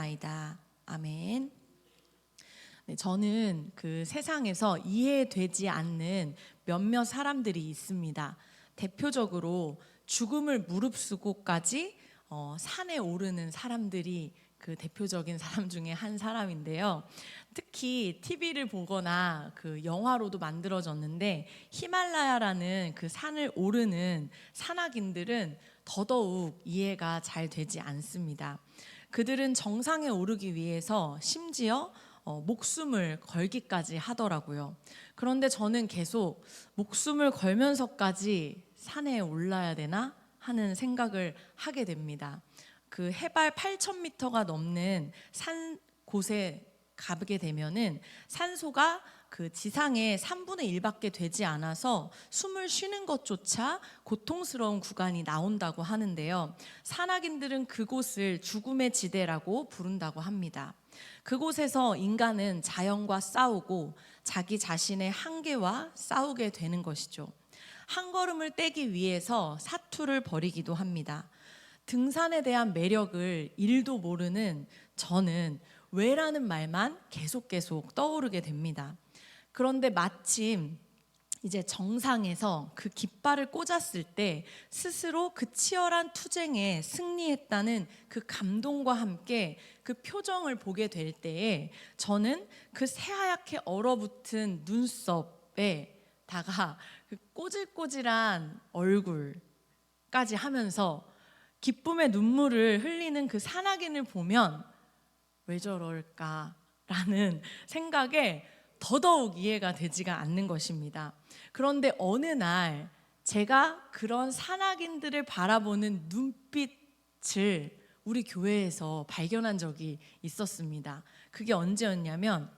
원하나이다. 아멘. 네, 저는 그 세상에서 이해되지 않는 몇몇 사람들이 있습니다. 대표적으로 죽음을 무릅쓰고까지 어, 산에 오르는 사람들이 그 대표적인 사람 중에 한 사람인데요. 특히 TV를 보거나 그 영화로도 만들어졌는데 히말라야라는 그 산을 오르는 산악인들은 더더욱 이해가 잘 되지 않습니다. 그들은 정상에 오르기 위해서 심지어 어, 목숨을 걸기까지 하더라고요. 그런데 저는 계속 목숨을 걸면서까지 산에 올라야 되나 하는 생각을 하게 됩니다. 그 해발 8,000m가 넘는 산 곳에 가게 되면은 산소가 그 지상의 3분의 1밖에 되지 않아서 숨을 쉬는 것조차 고통스러운 구간이 나온다고 하는데요. 산악인들은 그곳을 죽음의 지대라고 부른다고 합니다. 그곳에서 인간은 자연과 싸우고 자기 자신의 한계와 싸우게 되는 것이죠. 한 걸음을 떼기 위해서 사투를 벌이기도 합니다. 등산에 대한 매력을 일도 모르는 저는 왜라는 말만 계속 계속 떠오르게 됩니다. 그런데 마침 이제 정상에서 그 깃발을 꽂았을 때 스스로 그 치열한 투쟁에 승리했다는 그 감동과 함께 그 표정을 보게 될 때에 저는 그 새하얗게 얼어붙은 눈썹에다가 그 꼬질꼬질한 얼굴까지 하면서 기쁨의 눈물을 흘리는 그 산악인을 보면 왜 저럴까라는 생각에 더더욱 이해가 되지가 않는 것입니다. 그런데 어느 날 제가 그런 산악인들을 바라보는 눈빛을 우리 교회에서 발견한 적이 있었습니다. 그게 언제였냐면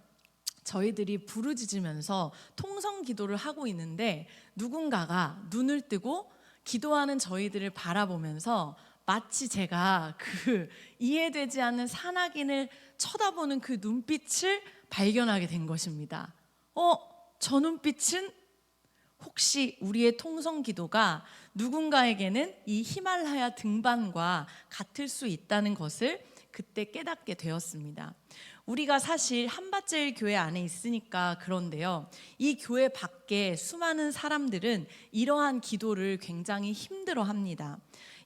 저희들이 부르짖으면서 통성 기도를 하고 있는데 누군가가 눈을 뜨고 기도하는 저희들을 바라보면서 마치 제가 그 이해되지 않는 산악인을 쳐다보는 그 눈빛을 발견하게 된 것입니다. 어, 저 눈빛은 혹시 우리의 통성 기도가 누군가에게는 이 히말라야 등반과 같을 수 있다는 것을 그때 깨닫게 되었습니다. 우리가 사실 한밭제일 교회 안에 있으니까 그런데요. 이 교회 밖에 수많은 사람들은 이러한 기도를 굉장히 힘들어 합니다.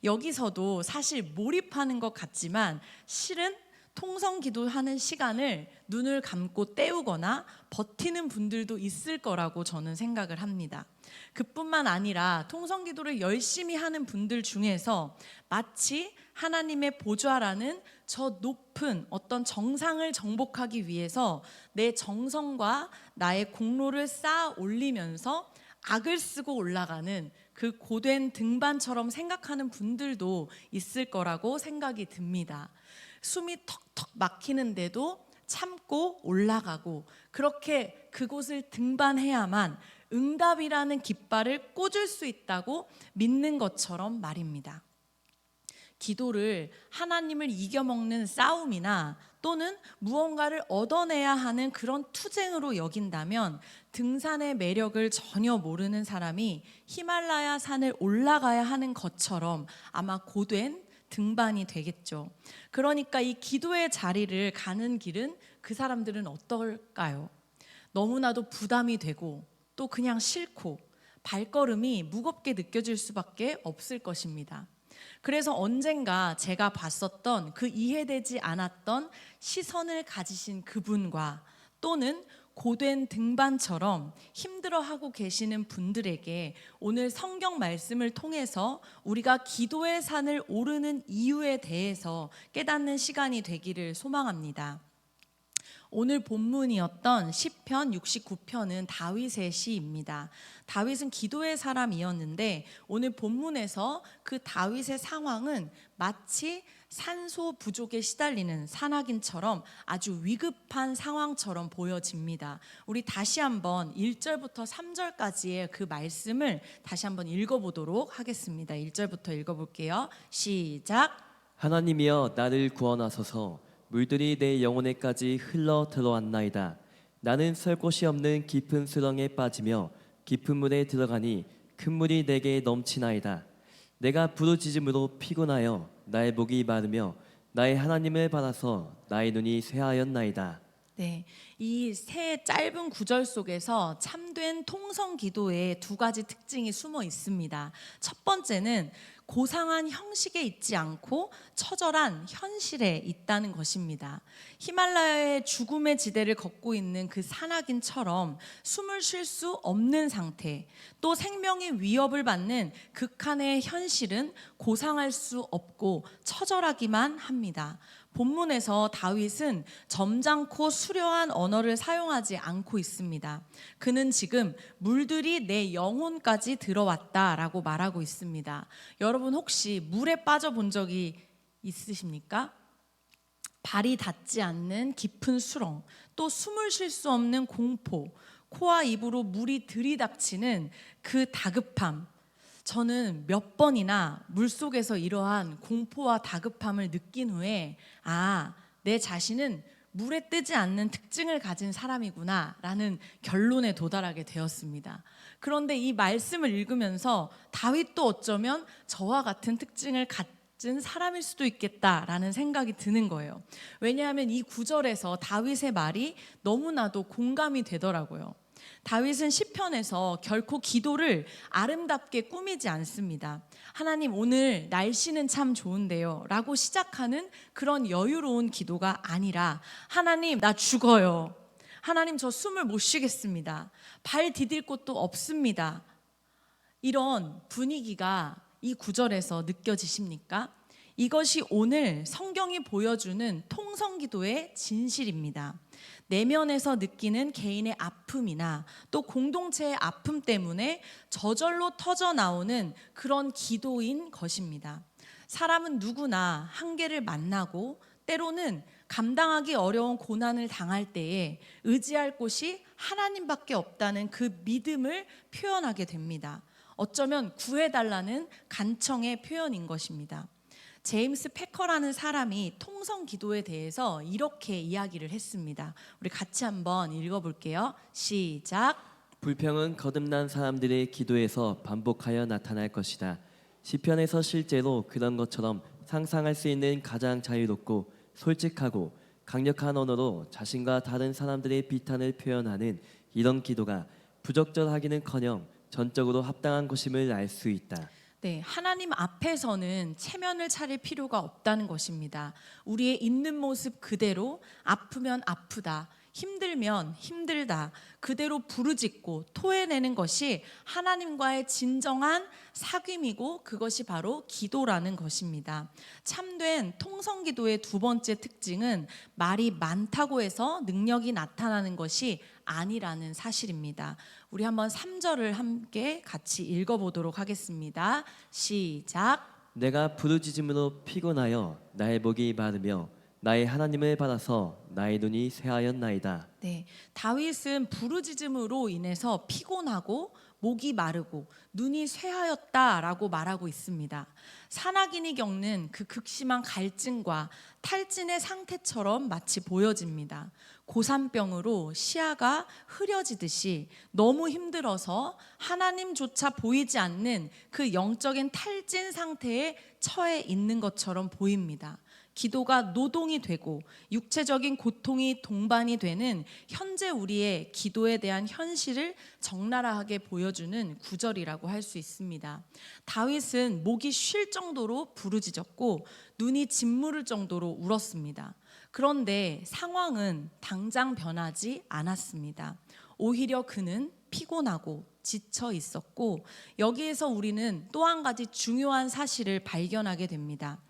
여기서도 사실 몰입하는 것 같지만 실은 통성 기도하는 시간을 눈을 감고 때우거나 버티는 분들도 있을 거라고 저는 생각을 합니다. 그뿐만 아니라 통성 기도를 열심히 하는 분들 중에서 마치 하나님의 보좌라는 저 높은 어떤 정상을 정복하기 위해서 내 정성과 나의 공로를 쌓아 올리면서 악을 쓰고 올라가는 그 고된 등반처럼 생각하는 분들도 있을 거라고 생각이 듭니다. 숨이 턱턱 막히는데도 참고 올라가고 그렇게 그곳을 등반해야만 응답이라는 깃발을 꽂을 수 있다고 믿는 것처럼 말입니다. 기도를 하나님을 이겨먹는 싸움이나 또는 무언가를 얻어내야 하는 그런 투쟁으로 여긴다면 등산의 매력을 전혀 모르는 사람이 히말라야 산을 올라가야 하는 것처럼 아마 고된 등반이 되겠죠. 그러니까 이 기도의 자리를 가는 길은 그 사람들은 어떨까요? 너무나도 부담이 되고 또 그냥 싫고 발걸음이 무겁게 느껴질 수밖에 없을 것입니다. 그래서 언젠가 제가 봤었던 그 이해되지 않았던 시선을 가지신 그분과 또는 고된 등반처럼 힘들어하고 계시는 분들에게 오늘 성경 말씀을 통해서 우리가 기도의 산을 오르는 이유에 대해서 깨닫는 시간이 되기를 소망합니다. 오늘 본문이었던 시편 69편은 다윗의 시입니다. 다윗은 기도의 사람이었는데 오늘 본문에서 그 다윗의 상황은 마치 산소 부족에 시달리는 산악인처럼 아주 위급한 상황처럼 보여집니다. 우리 다시 한번 1절부터 3절까지의 그 말씀을 다시 한번 읽어보도록 하겠습니다. 1절부터 읽어볼게요. 시작. 하나님이여 나를 구원하소서 물들이 내 영혼에까지 흘러 들어왔나이다 나는 설 곳이 없는 깊은 수렁에 빠지며 깊은 물에 들어가니 큰 물이 내게 넘치나이다 내가 부르짖음으로 피곤하여 나의 목이 마르며 나의 하나님을 받아서 나의 눈이 쇠하였나이다. 네, 이 세 짧은 구절 속에서 참된 통성 기도에 두 가지 특징이 숨어 있습니다. 첫 번째는 고상한 형식에 있지 않고 처절한 현실에 있다는 것입니다. 히말라야의 죽음의 지대를 걷고 있는 그 산악인처럼 숨을 쉴 수 없는 상태, 또 생명의 위협을 받는 극한의 현실은 고상할 수 없고 처절하기만 합니다. 본문에서 다윗은 점잖고 수려한 언어를 사용하지 않고 있습니다. 그는 지금 물들이 내 영혼까지 들어왔다라고 말하고 있습니다. 여러분 혹시 물에 빠져 본 적이 있으십니까? 발이 닿지 않는 깊은 수렁, 또 숨을 쉴 수 없는 공포, 코와 입으로 물이 들이닥치는 그 다급함. 저는 몇 번이나 물 속에서 이러한 공포와 다급함을 느낀 후에 아, 내 자신은 물에 뜨지 않는 특징을 가진 사람이구나 라는 결론에 도달하게 되었습니다. 그런데 이 말씀을 읽으면서 다윗도 어쩌면 저와 같은 특징을 가진 사람일 수도 있겠다라는 생각이 드는 거예요. 왜냐하면 이 구절에서 다윗의 말이 너무나도 공감이 되더라고요. 다윗은 시편에서 결코 기도를 아름답게 꾸미지 않습니다. 하나님 오늘 날씨는 참 좋은데요라고 시작하는 그런 여유로운 기도가 아니라 하나님 나 죽어요. 하나님 저 숨을 못 쉬겠습니다. 발 디딜 곳도 없습니다. 이런 분위기가 이 구절에서 느껴지십니까? 이것이 오늘 성경이 보여주는 통성 기도의 진실입니다. 내면에서 느끼는 개인의 아픔이나 또 공동체의 아픔 때문에 저절로 터져 나오는 그런 기도인 것입니다. 사람은 누구나 한계를 만나고 때로는 감당하기 어려운 고난을 당할 때에 의지할 곳이 하나님밖에 없다는 그 믿음을 표현하게 됩니다. 어쩌면 구해달라는 간청의 표현인 것입니다. 제임스 패커라는 사람이 통성 기도에 대해서 이렇게 이야기를 했습니다. 우리 같이 한번 읽어볼게요. 시작. 불평은 거듭난 사람들의 기도에서 반복하여 나타날 것이다. 시편에서 실제로 그런 것처럼 상상할 수 있는 가장 자유롭고 솔직하고 강력한 언어로 자신과 다른 사람들의 비탄을 표현하는 이런 기도가 부적절하기는커녕 전적으로 합당한 것임을 알 수 있다. 네, 하나님 앞에서는 체면을 차릴 필요가 없다는 것입니다. 우리의 있는 모습 그대로 아프면 아프다, 힘들면 힘들다, 그대로 부르짖고 토해내는 것이 하나님과의 진정한 사귐이고 그것이 바로 기도라는 것입니다. 참된 통성 기도의 두 번째 특징은 말이 많다고 해서 능력이 나타나는 것이 아니라는 사실입니다. 우리 한번 3절을 함께 같이 읽어 보도록 하겠습니다. 시작. 내가 부르짖음으로 피곤하여 나의 목이 마르며 나의 하나님을 받아서 나의 눈이 쇠하였나이다. 네, 다윗은 부르짖음으로 인해서 피곤하고 목이 마르고 눈이 쇠하였다라고 말하고 있습니다. 산악인이 겪는 그 극심한 갈증과 탈진의 상태처럼 마치 보여집니다. 고산병으로 시야가 흐려지듯이 너무 힘들어서 하나님조차 보이지 않는 그 영적인 탈진 상태에 처해 있는 것처럼 보입니다. 기도가 노동이 되고 육체적인 고통이 동반이 되는 현재 우리의 기도에 대한 현실을 적나라하게 보여주는 구절이라고 할 수 있습니다. 다윗은 목이 쉴 정도로 부르짖었고 눈이 짓무를 정도로 울었습니다. 그런데 상황은 당장 변하지 않았습니다. 오히려 그는 피곤하고 지쳐 있었고 여기에서 우리는 또 한 가지 중요한 사실을 발견하게 됩니다.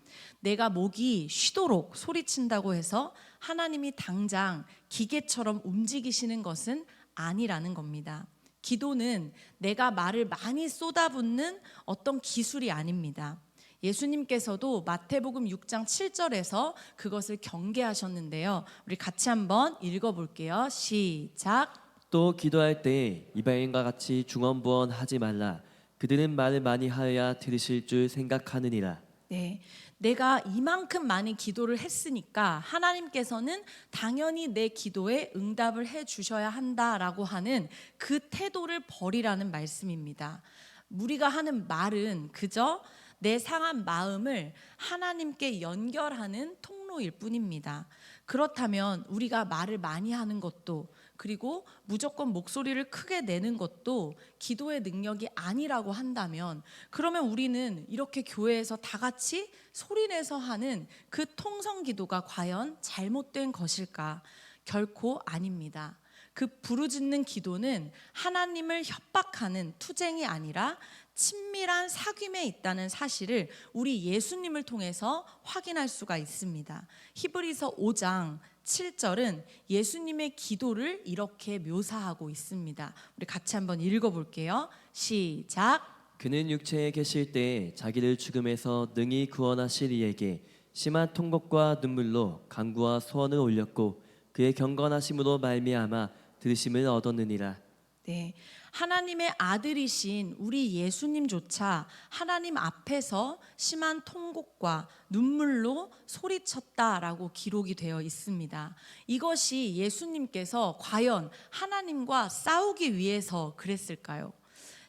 내가 목이 쉬도록 소리친다고 해서 하나님이 당장 기계처럼 움직이시는 것은 아니라는 겁니다. 기도는 내가 말을 많이 쏟아붓는 어떤 기술이 아닙니다. 예수님께서도 마태복음 6장 7절에서 그것을 경계하셨는데요. 우리 같이 한번 읽어볼게요. 시작. 또 기도할 때 이방인과 같이 중언부언하지 말라. 그들은 말을 많이 하여야 들으실 줄 생각하느니라. 네. 내가 이만큼 많이 기도를 했으니까 하나님께서는 당연히 내 기도에 응답을 해 주셔야 한다라고 하는 그 태도를 버리라는 말씀입니다. 우리가 하는 말은 그저 내 상한 마음을 하나님께 연결하는 통 통로일 뿐입니다. 그렇다면 우리가 말을 많이 하는 것도 그리고 무조건 목소리를 크게 내는 것도 기도의 능력이 아니라고 한다면 그러면 우리는 이렇게 교회에서 다 같이 소리내서 하는 그 통성 기도가 과연 잘못된 것일까? 결코 아닙니다. 그 부르짖는 기도는 하나님을 협박하는 투쟁이 아니라 친밀한 사귐에 있다는 사실을 우리 예수님을 통해서 확인할 수가 있습니다. 히브리서 5장 7절은 예수님의 기도를 이렇게 묘사하고 있습니다. 우리 같이 한번 읽어 볼게요. 시작. 그는 육체에 계실 때 자기를 죽음에서 능히 구원하실 이에게 심한 통곡과 눈물로 간구와 소원을 올렸고 그의 경건하심으로 말미암아 들으심을 얻었느니라. 네. 하나님의 아들이신 우리 예수님조차 하나님 앞에서 심한 통곡과 눈물로 소리쳤다라고 기록이 되어 있습니다. 이것이 예수님께서 과연 하나님과 싸우기 위해서 그랬을까요?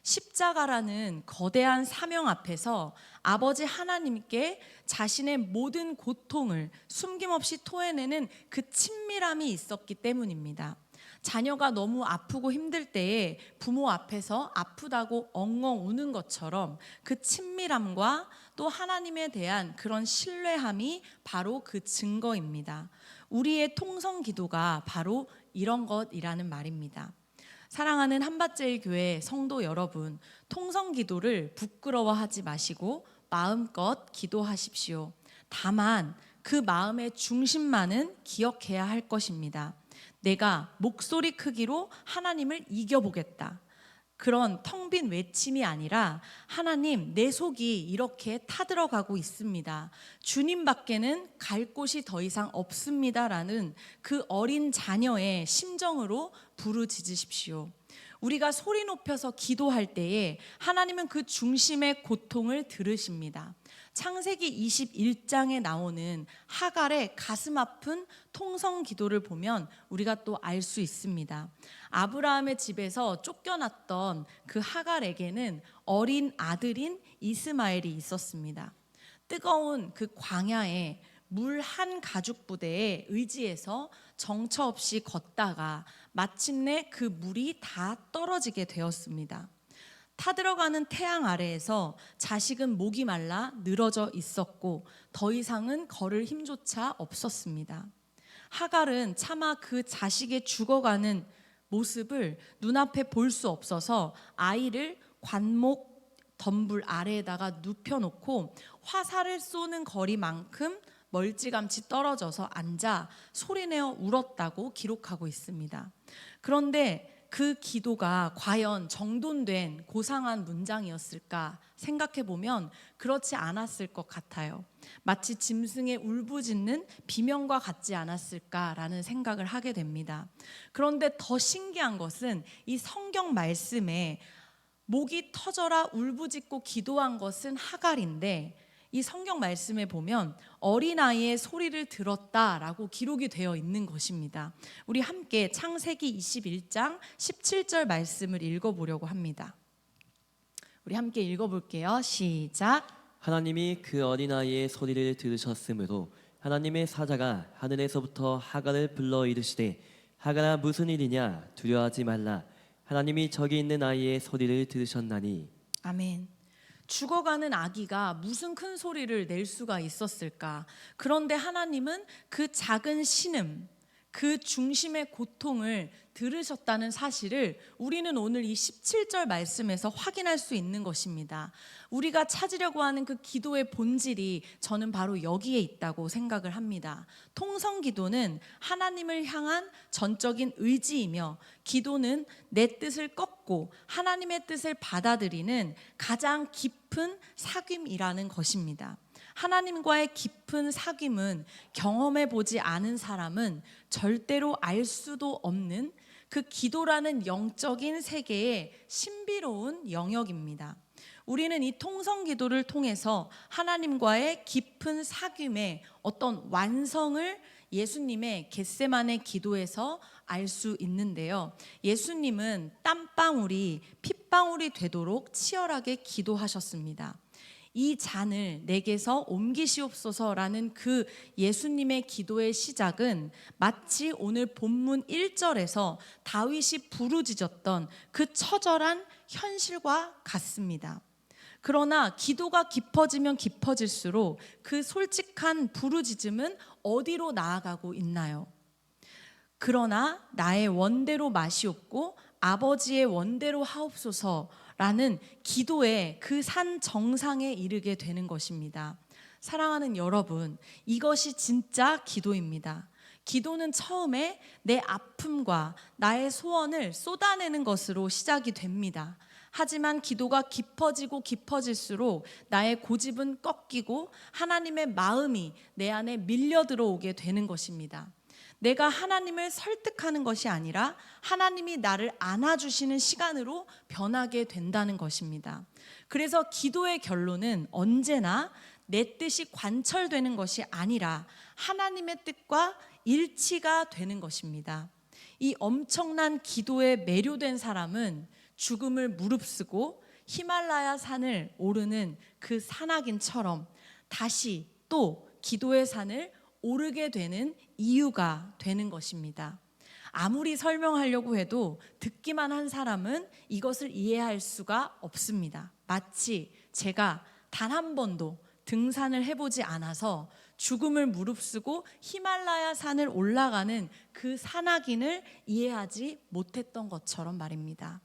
십자가라는 거대한 사명 앞에서 아버지 하나님께 자신의 모든 고통을 숨김없이 토해내는 그 친밀함이 있었기 때문입니다. 자녀가 너무 아프고 힘들 때에 부모 앞에서 아프다고 엉엉 우는 것처럼 그 친밀함과 또 하나님에 대한 그런 신뢰함이 바로 그 증거입니다. 우리의 통성 기도가 바로 이런 것이라는 말입니다. 사랑하는 한밭제일 교회 성도 여러분, 통성 기도를 부끄러워하지 마시고 마음껏 기도하십시오. 다만 그 마음의 중심만은 기억해야 할 것입니다. 내가 목소리 크기로 하나님을 이겨보겠다. 그런 텅 빈 외침이 아니라 하나님 내 속이 이렇게 타들어가고 있습니다. 주님 밖에는 갈 곳이 더 이상 없습니다라는 그 어린 자녀의 심정으로 부르짖으십시오. 우리가 소리 높여서 기도할 때에 하나님은 그 중심의 고통을 들으십니다. 창세기 21장에 나오는 하갈의 가슴 아픈 통성 기도를 보면 우리가 또 알 수 있습니다. 아브라함의 집에서 쫓겨났던 그 하갈에게는 어린 아들인 이스마엘이 있었습니다. 뜨거운 그 광야에 물 한 가죽 부대에 의지해서 정처 없이 걷다가 마침내 그 물이 다 떨어지게 되었습니다. 타들어가는 태양 아래에서 자식은 목이 말라 늘어져 있었고 더 이상은 걸을 힘조차 없었습니다. 하갈은 차마 그 자식의 죽어가는 모습을 눈앞에 볼 수 없어서 아이를 관목 덤불 아래에다가 눕혀놓고 화살을 쏘는 거리만큼 멀찌감치 떨어져서 앉아 소리내어 울었다고 기록하고 있습니다. 그런데 그 기도가 과연 정돈된 고상한 문장이었을까 생각해 보면 그렇지 않았을 것 같아요. 마치 짐승의 울부짖는 비명과 같지 않았을까라는 생각을 하게 됩니다. 그런데 더 신기한 것은 이 성경 말씀에 목이 터져라 울부짖고 기도한 것은 하갈인데 이 성경 말씀에 보면 어린아이의 소리를 들었다라고 기록이 되어 있는 것입니다. 우리 함께 창세기 21장 17절 말씀을 읽어보려고 합니다. 우리 함께 읽어볼게요. 시작. 하나님이 그 어린아이의 소리를 들으셨으므로 하나님의 사자가 하늘에서부터 하갈을 불러 이르시되 하갈아 무슨 일이냐 두려워하지 말라 하나님이 저기 있는 아이의 소리를 들으셨나니 아멘. 죽어가는 아기가 무슨 큰 소리를 낼 수가 있었을까? 그런데 하나님은 그 작은 신음, 그 중심의 고통을 들으셨다는 사실을 우리는 오늘 이 17절 말씀에서 확인할 수 있는 것입니다. 우리가 찾으려고 하는 그 기도의 본질이 저는 바로 여기에 있다고 생각을 합니다. 통성 기도는 하나님을 향한 전적인 의지이며 기도는 내 뜻을 꺾고 하나님의 뜻을 받아들이는 가장 깊은 사귐이라는 것입니다. 하나님과의 깊은 사귐은 경험해 보지 않은 사람은 절대로 알 수도 없는 그 기도라는 영적인 세계의 신비로운 영역입니다. 우리는 이 통성 기도를 통해서 하나님과의 깊은 사귐의 어떤 완성을 예수님의 겟세만의 기도에서 알 수 있는데요. 예수님은 땀방울이 핏방울이 되도록 치열하게 기도하셨습니다. 이 잔을 내게서 옮기시옵소서라는 그 예수님의 기도의 시작은 마치 오늘 본문 1절에서 다윗이 부르짖었던 그 처절한 현실과 같습니다. 그러나 기도가 깊어지면 깊어질수록 그 솔직한 부르짖음은 어디로 나아가고 있나요? 그러나 나의 원대로 마시옵고 아버지의 원대로 하옵소서 라는 기도의 그산 정상에 이르게 되는 것입니다. 사랑하는 여러분, 이것이 진짜 기도입니다. 기도는 처음에 내 아픔과 나의 소원을 쏟아내는 것으로 시작이 됩니다. 하지만 기도가 깊어지고 깊어질수록 나의 고집은 꺾이고 하나님의 마음이 내 안에 밀려 들어오게 되는 것입니다. 내가 하나님을 설득하는 것이 아니라 하나님이 나를 안아주시는 시간으로 변하게 된다는 것입니다. 그래서 기도의 결론은 언제나 내 뜻이 관철되는 것이 아니라 하나님의 뜻과 일치가 되는 것입니다. 이 엄청난 기도에 매료된 사람은 죽음을 무릅쓰고 히말라야 산을 오르는 그 산악인처럼 다시 또 기도의 산을 오르게 되는 이유가 되는 것입니다. 아무리 설명하려고 해도 듣기만 한 사람은 이것을 이해할 수가 없습니다. 마치 제가 단 한 번도 등산을 해보지 않아서 죽음을 무릅쓰고 히말라야 산을 올라가는 그 산악인을 이해하지 못했던 것처럼 말입니다.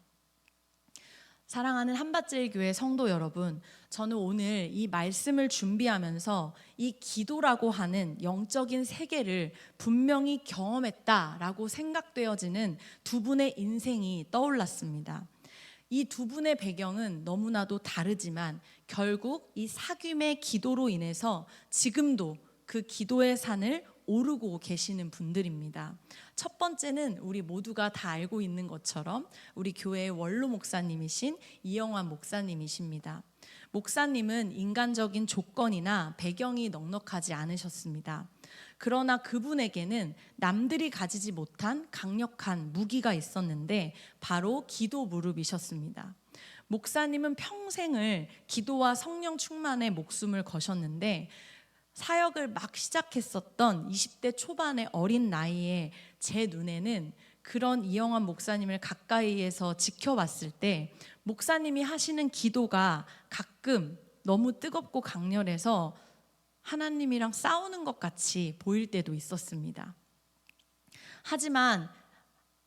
사랑하는 한밭제일 교회 성도 여러분, 저는 오늘 이 말씀을 준비하면서 이 기도라고 하는 영적인 세계를 분명히 경험했다라고 생각되어지는 두 분의 인생이 떠올랐습니다. 이 두 분의 배경은 너무나도 다르지만 결국 이 사귐의 기도로 인해서 지금도 그 기도의 산을 오르고 계시는 분들입니다. 첫 번째는 우리 모두가 다 알고 있는 것처럼 우리 교회의 원로 목사님이신 이영환 목사님이십니다. 목사님은 인간적인 조건이나 배경이 넉넉하지 않으셨습니다. 그러나 그분에게는 남들이 가지지 못한 강력한 무기가 있었는데 바로 기도 무릎이셨습니다. 목사님은 평생을 기도와 성령 충만에 목숨을 거셨는데 사역을 막 시작했었던 20대 초반의 어린 나이에 제 눈에는 그런 이영환 목사님을 가까이에서 지켜봤을 때 목사님이 하시는 기도가 가끔 너무 뜨겁고 강렬해서 하나님이랑 싸우는 것 같이 보일 때도 있었습니다. 하지만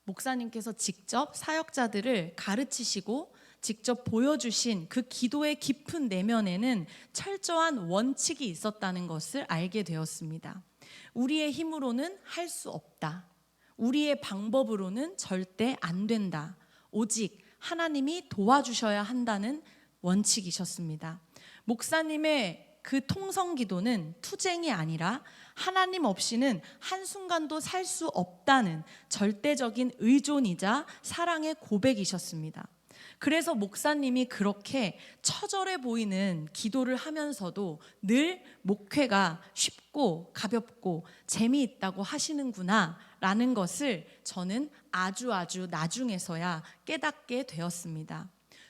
목사님께서 직접 사역자들을 가르치시고 직접 보여주신 그 기도의 깊은 내면에는 철저한 원칙이 있었다는 것을 알게 되었습니다. 우리의 힘으로는 할 수 없다. 우리의 방법으로는 절대 안 된다. 오직 하나님이 도와주셔야 한다는 원칙이셨습니다. 목사님의 그 통성 기도는 투쟁이 아니라 하나님 없이는 한순간도 살 수 없다는 절대적인 의존이자 사랑의 고백이셨습니다. 그래서 목사님이 그렇게 처절해 보이는 기도를 하면서도 늘 목회가 쉽고 가볍고 재미있다고 하시는구나 라는 것을 저는 아주 아주 나중에서야 깨닫게 되었습니다.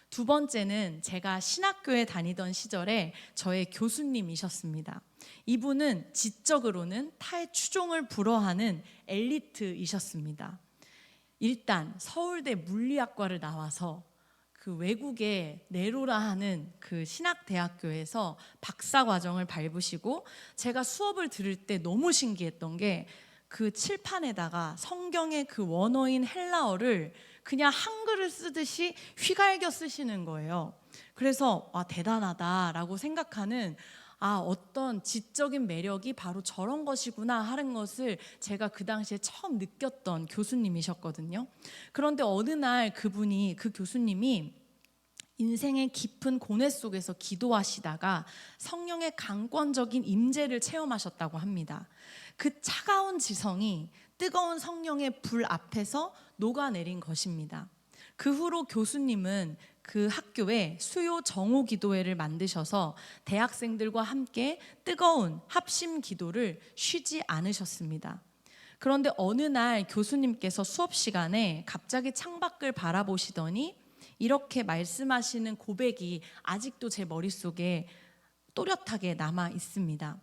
두 번째는 제가 신학교에 다니던 시절에 저의 교수님이셨습니다. 이분은 지적으로는 타의 추종을 불허하는 엘리트이셨습니다. 일단 서울대 물리학과를 나와서 그 외국의 네로라 하는 그 신학대학교에서 박사 과정을 밟으시고 제가 수업을 들을 때 너무 신기했던 게 그 칠판에다가 성경의 그 원어인 헬라어를 그냥 한글을 쓰듯이 휘갈겨 쓰시는 거예요. 그래서 와 대단하다라고 생각하는 아 어떤 지적인 매력이 바로 저런 것이구나 하는 것을 제가 그 당시에 처음 느꼈던 교수님이셨거든요. 그런데 어느 날 그분이 그 교수님이 인생의 깊은 고뇌 속에서 기도하시다가 성령의 강권적인 임재를 체험하셨다고 합니다. 그 차가운 지성이 뜨거운 성령의 불 앞에서 녹아내린 것입니다. 그 후로 교수님은 그 학교에 수요 정오 기도회를 만드셔서 대학생들과 함께 뜨거운 합심 기도를 쉬지 않으셨습니다. 그런데 어느 날 교수님께서 수업 시간에 갑자기 창밖을 바라보시더니 이렇게 말씀하시는 고백이 아직도 제 머릿속에 또렷하게 남아 있습니다.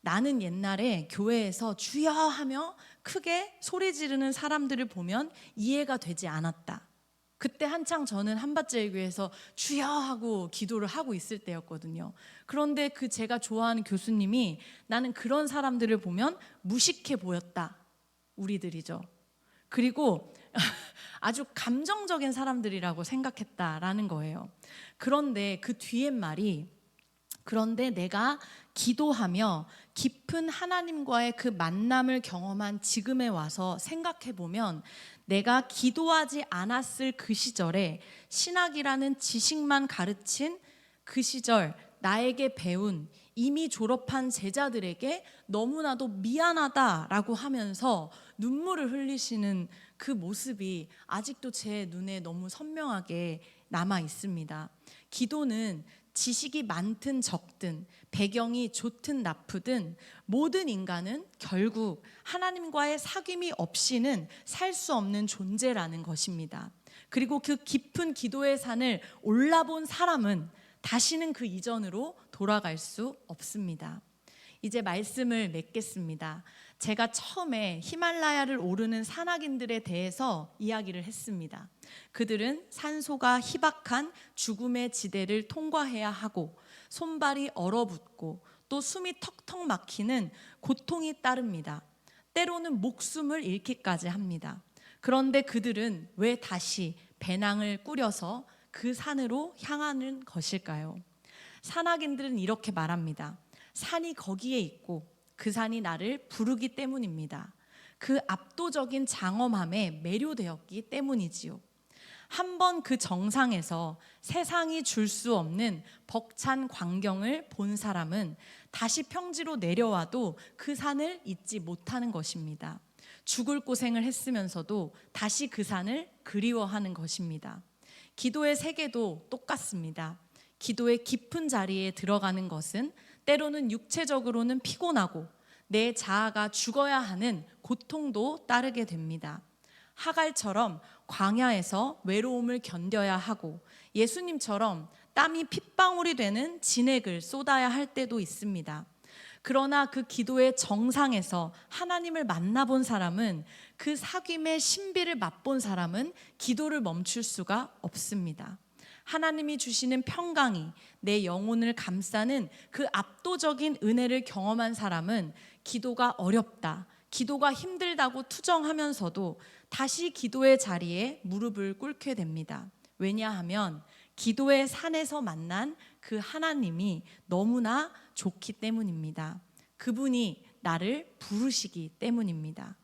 나는 옛날에 교회에서 주여 하며 크게 소리 지르는 사람들을 보면 이해가 되지 않았다. 그때 한창 저는 한밭제일교회에서 주여 하고 기도를 하고 있을 때였거든요. 그런데 그 제가 좋아하는 교수님이 나는 그런 사람들을 보면 무식해 보였다. 우리들이죠. 그리고 아주 감정적인 사람들이라고 생각했다라는 거예요. 그런데 그 뒤에 말이 그런데 내가 기도하며 깊은 하나님과의 그 만남을 경험한 지금에 와서 생각해 보면 내가 기도하지 않았을 그 시절에 신학이라는 지식만 가르친 그 시절 나에게 배운 이미 졸업한 제자들에게 너무나도 미안하다라고 하면서 눈물을 흘리시는 그 모습이 아직도 제 눈에 너무 선명하게 남아 있습니다. 기도는 지식이 많든 적든 배경이 좋든 나쁘든 모든 인간은 결국 하나님과의 사귐이 없이는 살 수 없는 존재라는 것입니다. 그리고 그 깊은 기도의 산을 올라본 사람은 다시는 그 이전으로 돌아갈 수 없습니다. 이제 말씀을 맺겠습니다. 제가 처음에 히말라야를 오르는 산악인들에 대해서 이야기를 했습니다. 그들은 산소가 희박한 죽음의 지대를 통과해야 하고 손발이 얼어붙고 또 숨이 턱턱 막히는 고통이 따릅니다. 때로는 목숨을 잃기까지 합니다. 그런데 그들은 왜 다시 배낭을 꾸려서 그 산으로 향하는 것일까요? 산악인들은 이렇게 말합니다. 산이 거기에 있고 그 산이 나를 부르기 때문입니다. 그 압도적인 장엄함에 매료되었기 때문이지요. 한 번 그 정상에서 세상이 줄 수 없는 벅찬 광경을 본 사람은 다시 평지로 내려와도 그 산을 잊지 못하는 것입니다. 죽을 고생을 했으면서도 다시 그 산을 그리워하는 것입니다. 기도의 세계도 똑같습니다. 기도의 깊은 자리에 들어가는 것은 때로는 육체적으로는 피곤하고 내 자아가 죽어야 하는 고통도 따르게 됩니다. 하갈처럼 광야에서 외로움을 견뎌야 하고 예수님처럼 땀이 핏방울이 되는 진액을 쏟아야 할 때도 있습니다. 그러나 그 기도의 정상에서 하나님을 만나본 사람은 그 사귐의 신비를 맛본 사람은 기도를 멈출 수가 없습니다. 하나님이 주시는 평강이 내 영혼을 감싸는 그 압도적인 은혜를 경험한 사람은 기도가 어렵다, 기도가 힘들다고 투정하면서도 다시 기도의 자리에 무릎을 꿇게 됩니다. 왜냐하면 기도의 산에서 만난 그 하나님이 너무나 좋기 때문입니다. 그분이 나를 부르시기 때문입니다.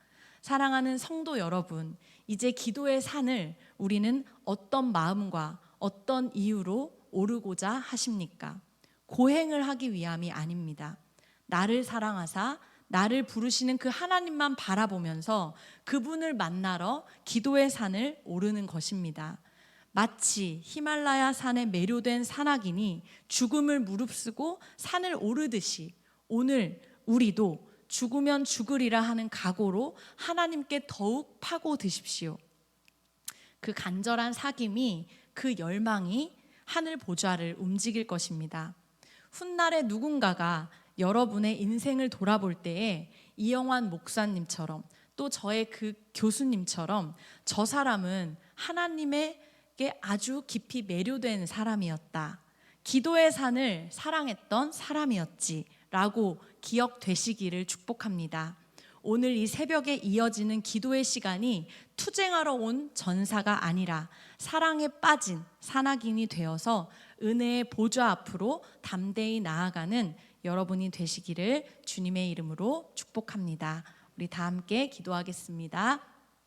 사랑하는 성도 여러분, 이제 기도의 산을 우리는 어떤 마음과 어떤 이유로 오르고자 하십니까? 고행을 하기 위함이 아닙니다. 나를 사랑하사 나를 부르시는 그 하나님만 바라보면서 그분을 만나러 기도의 산을 오르는 것입니다. 마치 히말라야 산에 매료된 산악인이 죽음을 무릅쓰고 산을 오르듯이 오늘 우리도 죽으면 죽으리라 하는 각오로 하나님께 더욱 파고 드십시오. 그 간절한 사귐이 그 열망이 하늘 보좌를 움직일 것입니다. 훗날에 누군가가 여러분의 인생을 돌아볼 때에 이영환 목사님처럼 또 저의 그 교수님처럼 저 사람은 하나님에게 아주 깊이 매료된 사람이었다. 기도의 산을 사랑했던 사람이었지라고 기억되시기를 축복합니다. 오늘 이 새벽에 이어지는 기도의 시간이 투쟁하러 온 전사가 아니라 사랑에 빠진 산악인이 되어서 은혜의 보좌 앞으로 담대히 나아가는 여러분이 되시기를 주님의 이름으로 축복합니다. 우리 다 함께 기도하겠습니다.